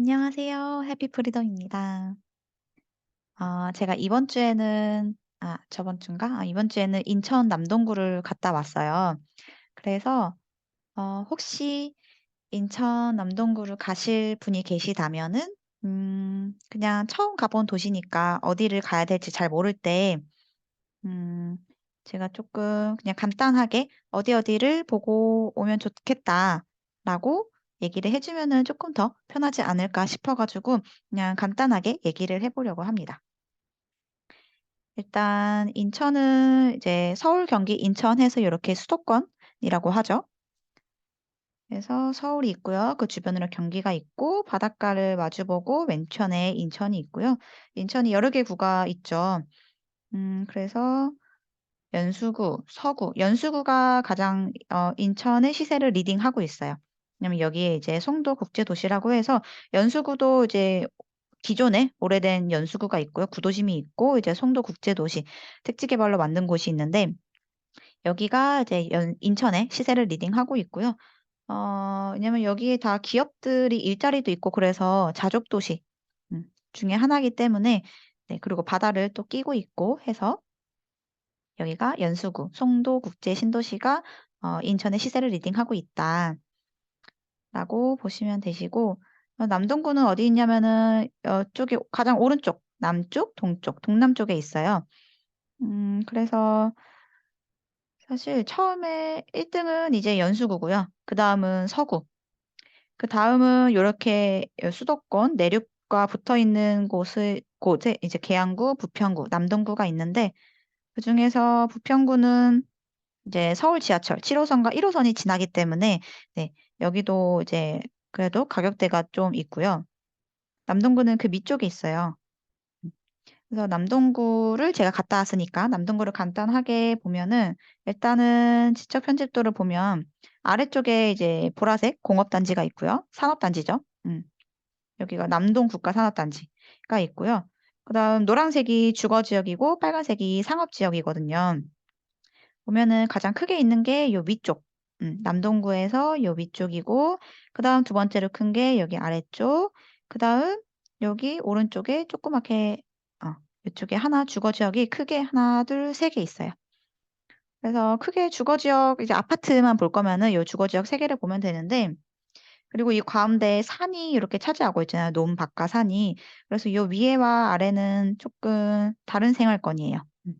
안녕하세요. 해피 프리덤입니다. 아 제가 이번 주에는 아 저번 주인가? 아 이번 주에는 인천 남동구를 갔다 왔어요. 그래서 어 혹시 인천 남동구를 가실 분이 계시다면은 음 그냥 처음 가 본 도시니까 어디를 가야 될지 잘 모를 때 음 제가 조금 그냥 간단하게 "어디 어디를 보고 오면 좋겠다."라고 얘기를 해 주면은 쪼끔 더 편하지 않을까 싶어 가지고 그냥 간단하게 얘기를 해 보려고 합니다. 일단 인천은 이제 서울, 경기, 인천 해서 요렇게 수도권이라고 하죠. 그래서 서울이 있고요. 그 주변으로 경기가 있고 바닷가를 마주 보고 맨천에 인천이 있고요. 인천이 여러 개 구가 있죠. 음 그래서 연수구, 서구, 연수구가 가장 어 인천의 시세를 리딩하고 있어요. 왜냐면 여기에 이제 송도 국제도시라고 해서 연수구도 이제 기존에 오래된 연수구가 있고요. 구도심이 있고 이제 송도 국제도시 택지 개발로 만든 곳이 있는데 여기가 이제 연 인천의 시세를 리딩하고 있고요. 어 왜냐면 여기에 다 기업들이 일자리도 있고 그래서 자족 도시 음 중에 하나이기 때문에 네 그리고 바다를 또 끼고 있고 해서 여기가 연수구 송도 국제 신도시가 어 인천의 시세를 리딩하고 있다 라고 보시면 되시고 어 남동구는 어디 있냐면은 이쪽에 가장 오른쪽 남쪽, 동쪽, 동남쪽에 있어요. 음 그래서 사실 처음에 1 등은 이제 연수구고요. 그 다음은 서구, 그 다음은 요렇게 여 수도권 내륙과 붙어 있는 곳을 곳에 이제 계양구, 부평구, 남동구가 있는데 그 중에서 부평구는 이제 서울 지하철 7 호선과 1 호선이 지나기 때문에 네 여기도 이제 그래도 가격대가 좀 있고요. 남동구는 그 밑쪽에 있어요. 음. 그래서 남동구를 제가 갔다 왔으니까 남동구를 간단하게 보면은 일단은 지적 편집도를 보면 아래쪽에 이제 보라색 공업단지가 있고요. 산업단지죠. 음. 여기가 남동 국가산업단지가 있고요. 그다음 노란색이 주거지역이고 빨간색이 상업지역이거든요. 보면은 가장 크게 있는 게 요 위쪽 음 남동구에서 요 위쪽이고 그 다음 두 번째로 큰 게 여기 아래쪽 그 다음 여기 오른쪽에 조그맣게 어 요쪽에 하나 주거 지역이 크게 하나 둘 세 개 있어요. 그래서 크게 주거 지역 이제 아파트만 볼 거면은 요 주거 지역 세 개를 보면 되는데 그리고 이 가운데 산이 이렇게 차지하고 있잖아요, 논밭과 산이. 그래서 요 위에와 아래는 쪼끔 다른 생활권이에요. 음.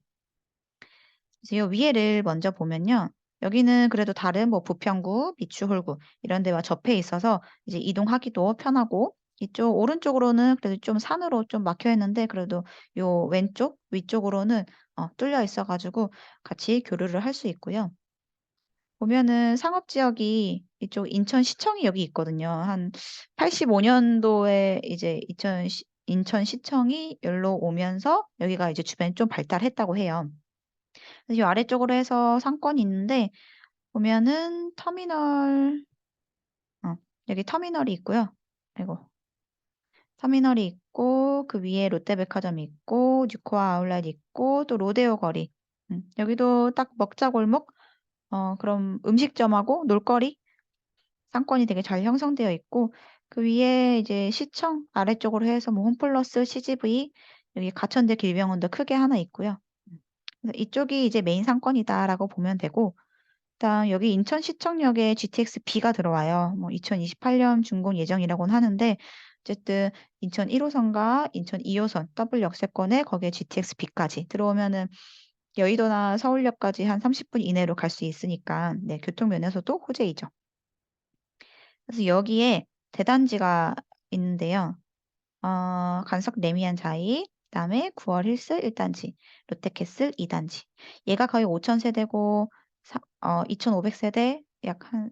그래서 요 위에를 먼저 보면요. 여기는 그래도 다른 뭐 부평구, 미추홀구 이런 데와 접해 있어서 이제 이동하기도 편하고 이쪽 오른쪽으로는 그래도 좀 산으로 좀 막혀 있는데 그래도 요 왼쪽 위쪽으로는 어 뚫려 있어 가지고 같이 교류를 할 수 있고요. 보면은 상업 지역이 이쪽 인천시청이 여기 있거든요. 한 85 년도에 이제 이천 시 인천시청이 여기로 오면서 여기가 이제 주변이 좀 발달했다고 해요. 요 아래쪽으로 해서 상권이 있는데 보면은 터미널 어 여기 터미널이 있고요. 아이고. 터미널이 있고 그 위에 롯데백화점이 있고 뉴코아 아울렛 있고 또 로데오 거리 음 여기도 딱 먹자골목 어 그런 음식점하고 놀거리 상권이 되게 잘 형성되어 있고 그 위에 이제 시청 아래쪽으로 해서 뭐 홈플러스, CGV 여기 가천대 길병원도 크게 하나 있고요. 이쪽이 이제 메인 상권이다.'라고 보면 되고 그다음 여기 인천시청역에 GTX B가 들어와요. 뭐 2028년 준공 예정이라고는 하는데 어쨌든 인천 1 호선과 인천 2 호선 더블 역세권에 거기에 GTX B까지 들어오면은 여의도나 서울역까지 한 30분 이내로 갈 수 있으니까 네 교통 면에서도 호재이죠. 그래서 여기에 대단지가 있는데요. 어 간석 레미안 자이 그다음에 9월 힐스 1 단지, 롯데캐슬 2 단지. 얘가 거의 5천 세대고 사어2,500 세대 약 한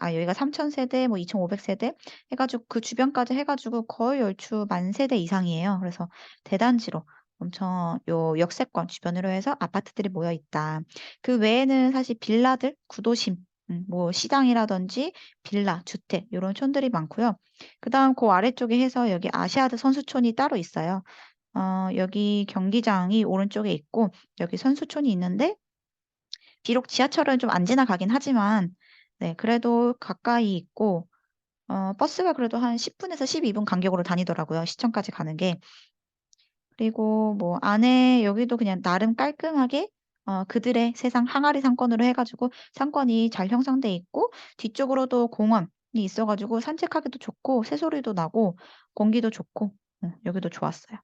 아 여기가 3,000 세대 뭐 2,500 세대 해 가지고 그 주변까지 해 가지고 거의 얼추 만 세대 이상이에요. 그래서 대단지로 엄청 요 역세권 주변으로 해서 아파트들이 모여 있다. 그 외에는 사실 빌라들 구도심 음뭐 시장이라든지 빌라, 주택 요런 촌들이 많고요. 그다음 고 아래쪽에 해서 여기 아시아드 선수촌이 따로 있어요. 어 여기 경기장이 오른쪽에 있고 여기 선수촌이 있는데 비록 지하철은 좀 안 지나가긴 하지만 네 그래도 가까이 있고 어 버스가 그래도 한 10 분에서 12 분 간격으로 다니더라고요, 시청까지 가는 게. 그리고 뭐 안에 여기도 그냥 나름 깔끔하게 어 그들의 세상 항아리 상권으로 해 가지고 상권이 잘 형성돼 있고 뒤쪽으로도 공원이 있어 가지고 산책하기도 좋고 새소리도 나고 공기도 좋고 어 여기도 좋았어요.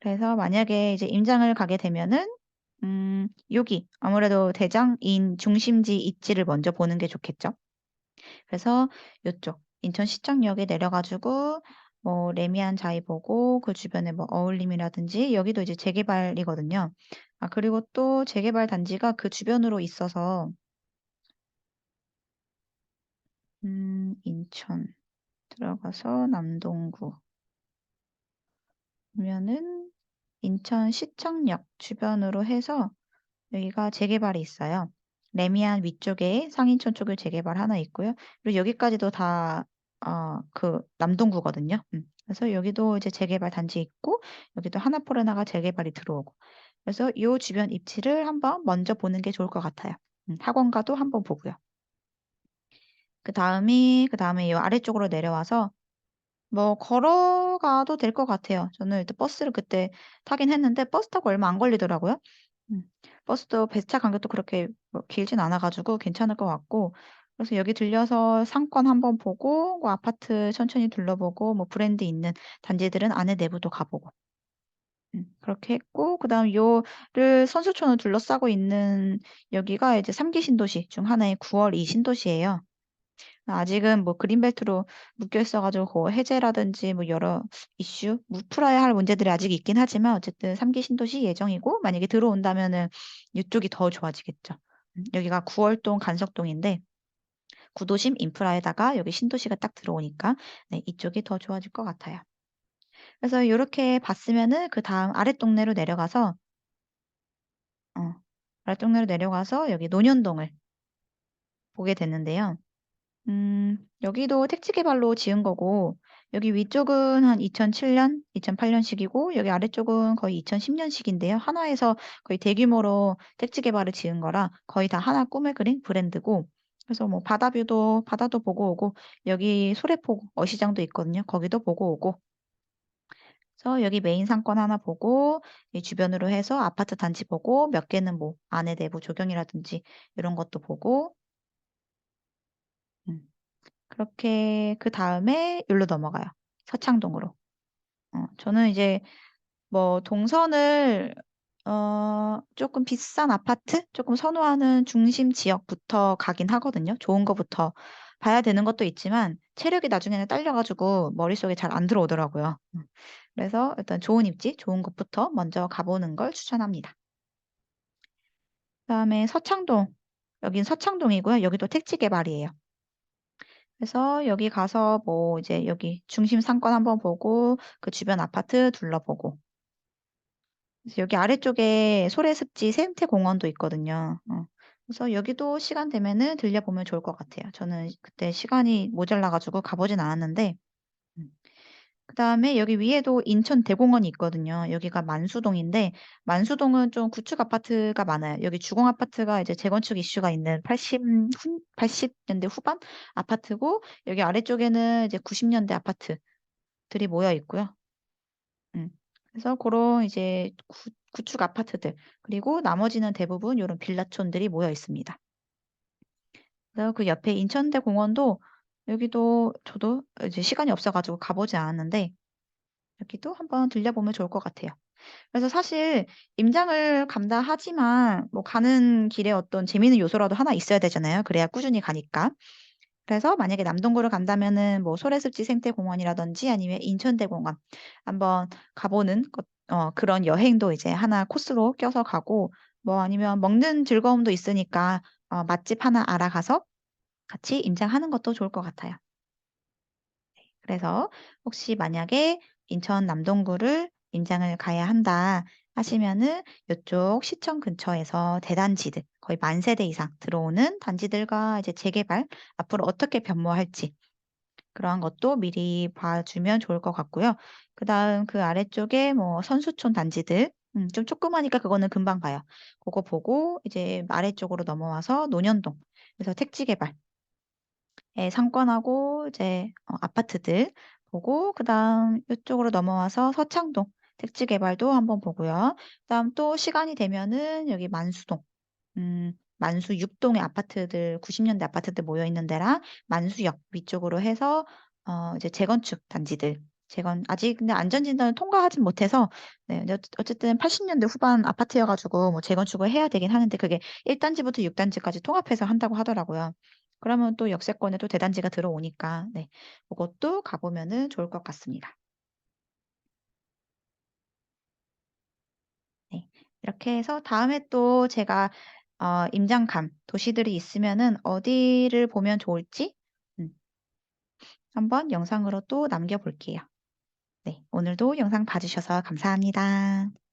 그래서 만약에 이제 임장을 가게 되면은 음 여기 아무래도 대장인 중심지 입지를 먼저 보는 게 좋겠죠. 그래서 요쪽 인천 시청역에 내려 가지고 뭐 레미안 자이 보고 그 주변에 뭐 어울림이라든지 여기도 이제 재개발이거든요. 아 그리고 또 재개발 단지가 그 주변으로 있어서 음 인천 들어가서 남동구 보면은 인천시청역 주변으로 해서 여기가 재개발이 있어요. 레미안 위쪽에 상인촌 쪽에 재개발 하나 있고요. 그리고 여기까지도 다 어 그 남동구거든요. 음. 그래서 여기도 이제 재개발 단지 있고 여기도 하나포레나가 재개발이 들어오고 그래서 요 주변 입지를 한번 먼저 보는 게 좋을 것 같아요. 음 학원가도 한번 보고요. 그 다음이 그 다음에 요 아래쪽으로 내려와서 뭐 걸어가도 될 것 같아요. 저는 일단 버스를 그때 타긴 했는데 버스 타고 얼마 안 걸리더라고요. 음. 버스도 배차 간격도 그렇게 뭐 길진 않아 가지고 괜찮을 것 같고 그래서 여기 들려서 상권 한번 보고 그 아파트 천천히 둘러보고 뭐 브랜드 있는 단지들은 안에 내부도 가 보고 음 그렇게 했고 그다음 요를 선수촌을 둘러싸고 있는 여기가 이제 3 기 신도시 중 하나의 9월 이 신도시예요. 아직은 뭐 그린벨트로 묶여 있어 가지고 그 해제라든지 뭐 여러 이슈 무 풀어야 할 문제들이 아직 있긴 하지만 어쨌든 3기 신도시 예정이고 만약에 들어온다면은 이쪽이 더 좋아지겠죠. 음 여기가 구월동 간석동인데 구도심 인프라에다가 여기 신도시가 딱 들어오니까 네 이쪽이 더 좋아질 것 같아요. 그래서 요렇게 봤으면은 그 다음 아랫동네로 내려가서 어 아랫동네로 내려가서 여기 논현동을 보게 됐는데요. 음 여기도 택지 개발로 지은 거고 여기 위쪽은 한 2007 년, 2008 년식이고 여기 아래쪽은 거의 2010 년식인데요. 하나에서 거의 대규모로 택지 개발을 지은 거라 거의 다 하나 꿈을 그린 브랜드고 그래서 뭐 바다뷰도 바다도 보고 오고 여기 소래포구 어시장도 있거든요. 거기도 보고 오고 그래서 여기 메인 상권 하나 보고 이 주변으로 해서 아파트 단지 보고 몇 개는 뭐 안에 내부 조경이라든지 이런 것도 보고 음. 그렇게 그다음에 여기로 넘어가요. 서창동으로. 어 저는 이제 뭐 동선을 어 쪼끔 비싼 아파트 쪼끔 선호하는 중심 지역부터 가긴 하거든요. 좋은 거부터 봐야 되는 것도 있지만 체력이 나중에는 딸려 가지고 머릿속에 잘 안 들어오더라고요. 음. 그래서 일단 좋은 입지, 좋은 곳부터 먼저 가 보는 걸 추천합니다. 그다음에 서창동. 여긴 서창동이고요. 여기도 택지 개발이에요. 그래서 여기 가서 뭐 이제 여기 중심 상권 한번 보고 그 주변 아파트 둘러보고 그래서 여기 아래쪽에 소래습지 생태공원도 있거든요. 어. 그래서 여기도 시간 되면은 들려보면 좋을 것 같아요. 저는 그때 시간이 모자라 가지고 가 보진 않았는데 음. 그다음에 여기 위에도 인천 대공원이 있거든요. 여기가 만수동인데 만수동은 좀 구축 아파트가 많아요. 여기 주공 아파트가 이제 재건축 이슈가 있는 80 후 80 년대 후반 아파트고 여기 아래쪽에는 이제 90 년대 아파트들이 모여 있고요. 음. 그래서 고런 이제 구 구축 아파트들 그리고 나머지는 대부분 요런 빌라촌들이 모여 있습니다. 그래서 그 옆에 인천대 공원도 여기도 저도 이제 시간이 없어 가지고 가 보지 않았는데 여기도 한번 들려보면 좋을 것 같아요. 그래서 사실 임장을 간다 하지만 뭐 가는 길에 어떤 재미있는 요소라도 하나 있어야 되잖아요, 그래야 꾸준히 가니까. 그래서 만약에 남동구를 간다면은 뭐 소래습지 생태공원이라든지 아니면 인천대공원 한번 가 보는 것 어 그런 여행도 이제 하나 코스로 껴서 가고 뭐 아니면 먹는 즐거움도 있으니까 어 맛집 하나 알아가서 같이 임장하는 것도 좋을 것 같아요. 그래서 혹시 만약에 인천 남동구를 임장을 가야 한다 하시면은 요쪽 시청 근처에서 대단지들 거의 만 세대 이상 들어오는 단지들과 이제 재개발 앞으로 어떻게 변모할지 그러한 것도 미리 봐 주면 좋을 것 같고요. 그 다음 그 아래쪽에 뭐 선수촌 단지들 음 좀 조그마니까 그거는 금방 봐요. 고거 보고 이제 아래쪽으로 넘어와서 논현동 그래서 택지 개발 상권하고 이제 어 아파트들 보고 그다음 요쪽으로 넘어와서 서창동 택지 개발도 한번 보고요. 그다음 또 시간이 되면은 여기 만수동 음 만수 6 동의 아파트들 90 년대 아파트들 모여 있는 데랑 만수역 위쪽으로 해서 어 이제 재건축 단지들 재건 아직 근데 안전 진단을 통과하진 못해서 네 어쨌든 80 년대 후반 아파트여 가지고 뭐 재건축을 해야 되긴 하는데 그게 1 단지부터 6 단지까지 통합해서 한다고 하더라고요. 그러면 또 역세권에 또 대단지가 들어오니까 네 고것도 가 보면은 좋을 것 같습니다. 네. 이렇게 해서 다음에 또 제가 어 임장간 도시들이 있으면은 어디를 보면 좋을지 음 한번 영상으로 또 남겨 볼게요. 네. 오늘도 영상 봐 주셔서 감사합니다.